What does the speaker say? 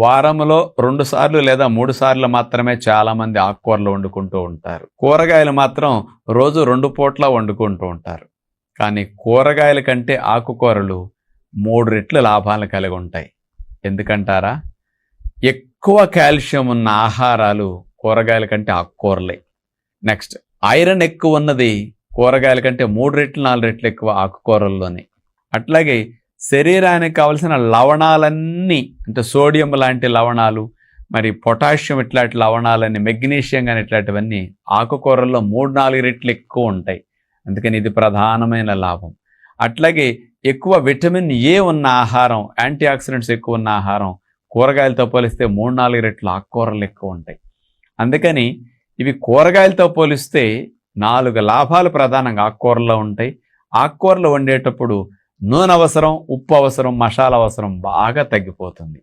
వారంలో రెండు సార్లు లేదా మూడు సార్లు మాత్రమే చాలామంది ఆకుకూరలు వండుకుంటూ ఉంటారు. కూరగాయలు మాత్రం రోజు రెండు పూట్ల వండుకుంటూ ఉంటారు. కానీ కూరగాయల కంటే ఆకుకూరలు మూడు రెట్లు లాభాలను కలిగి ఉంటాయి. ఎందుకంటారా? ఎక్కువ కాల్షియం ఉన్న ఆహారాలు కూరగాయల కంటే ఆకుకూరలే. నెక్స్ట్ ఐరన్ ఎక్కువ ఉన్నది కూరగాయల కంటే మూడు రెట్లు నాలుగు రెట్లు ఎక్కువ ఆకుకూరల్లోనే. అట్లాగే శరీరానికి కావలసిన లవణాలన్నీ అంటే సోడియం లాంటి లవణాలు మరి పొటాషియం ఇట్లాంటి లవణాలన్నీ మెగ్నీషియం కానీ ఇట్లాంటివన్నీ ఆకుకూరల్లో మూడు నాలుగు రెట్లు ఎక్కువ ఉంటాయి. అందుకని ఇది ప్రధానమైన లాభం. అట్లాగే ఎక్కువ విటమిన్ ఏ ఉన్న ఆహారం యాంటీ ఆక్సిడెంట్స్ ఎక్కువ ఉన్న ఆహారం కూరగాయలతో పోలిస్తే మూడు నాలుగు రెట్లు ఆకుకూరలు ఎక్కువ ఉంటాయి. అందుకని ఇవి కూరగాయలతో పోలిస్తే నాలుగు లాభాలు ప్రధానంగా ఆకుకూరలో ఉంటాయి. ఆకుకూరలు వండేటప్పుడు నూనె అవసరం ఉప్పు అవసరం మసాలా అవసరం బాగా తగ్గిపోతుంది.